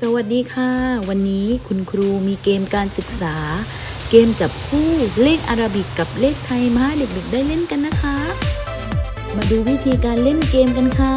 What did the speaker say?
สวัสดีค่ะ วันนี้คุณครูมีเกมการศึกษา เกมจับคู่เลขอาราบิกกับเลขไทยมาให้เด็กๆได้เล่นกันนะคะ มาดูวิธีการเล่นเกมกันค่ะ